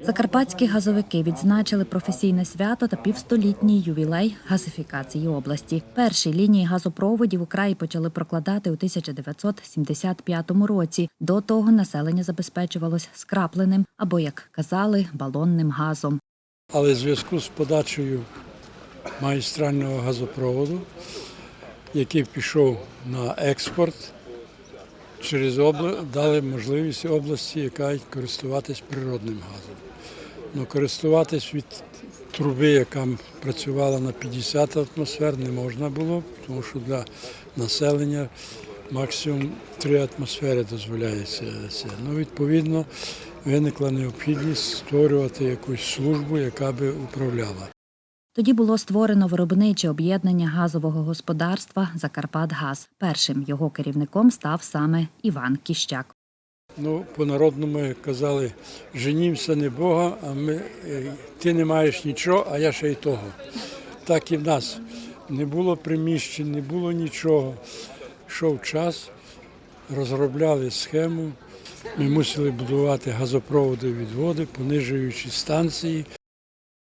Закарпатські газовики відзначили професійне свято та півстолітній ювілей газифікації області. Перші лінії газопроводів у краї почали прокладати у 1975 році. До того населення забезпечувалось скрапленим або, як казали, балонним газом. Але в зв'язку з подачею магістрального газопроводу, який пішов на експорт, через обла... дали можливість області, яка користуватись природним газом. Ну, користуватись від труби, яка працювала на 50 атмосфер, не можна було, тому що для населення максимум 3 атмосфери дозволяється. це. Ну, відповідно, виникла необхідність створювати якусь службу, яка би управляла. Тоді було створено виробниче об'єднання газового господарства Закарпатгаз. Першим його керівником став саме Іван Кіщак. Ну, по-народному казали, женімся не Бога, а ми, е, ти не маєш нічого, а я ще й того. Так і в нас. Не було приміщень, не було нічого. Йшов час, розробляли схему. Ми мусили будувати газопроводи відводи, понижуючи станції.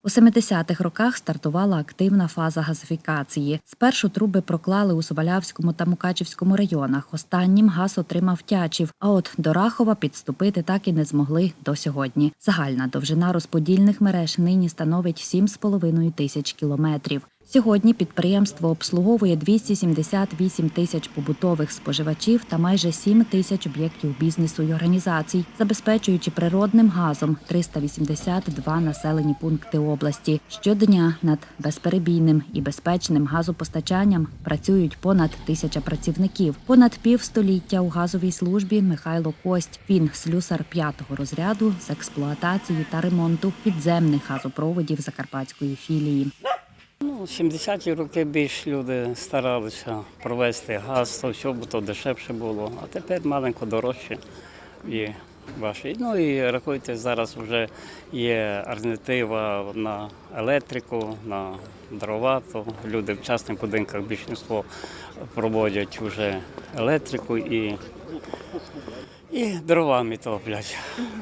У 70-х роках стартувала активна фаза газифікації. Спершу труби проклали у Соболявському та Мукачівському районах. Останнім газ отримав Тячів, а от до Рахова підступити так і не змогли до сьогодні. Загальна довжина розподільних мереж нині становить 7,5 тисяч кілометрів. Сьогодні підприємство обслуговує 278 тисяч побутових споживачів та майже 7 тисяч об'єктів бізнесу і організацій, забезпечуючи природним газом 382 населені пункти області. Щодня над безперебійним і безпечним газопостачанням працюють понад тисяча працівників. Понад півстоліття у газовій службі Михайло Кость. Він слюсар п'ятого розряду з експлуатації та ремонту підземних газопроводів закарпатської філії. Ну, 70-ті роки більш люди старалися провести газ, то все, бо то дешевше було. А тепер маленько дорожче і важче. Ну і рахуйте, зараз вже є альтернатива на електрику, на дрова. То люди в частних будинках більшість проводять вже електрику і, і дровами топлять.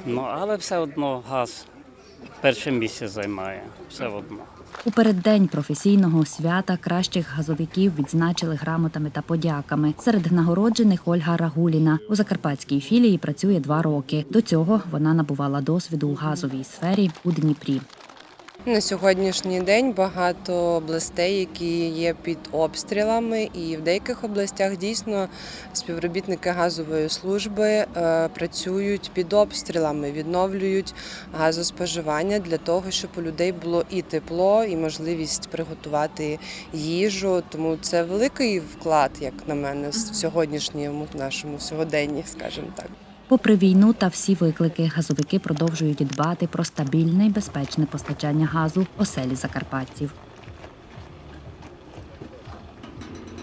Ну, але все одно газ перше місце займає. Все одно. У переддень професійного свята кращих газовиків відзначили грамотами та подяками. Серед нагороджених Ольга Рагуліна у закарпатській філії працює два роки. До цього вона набувала досвіду у газовій сфері у Дніпрі. На сьогоднішній день багато областей, які є під обстрілами, і в деяких областях дійсно співробітники газової служби е, працюють під обстрілами, відновлюють газоспоживання для того, щоб у людей було і тепло, і можливість приготувати їжу. Тому це великий вклад, як на мене, в сьогоднішньому нашому сьогоденні, скажімо так. Попри війну та всі виклики, газовики продовжують дбати про стабільне і безпечне постачання газу оселі закарпатців.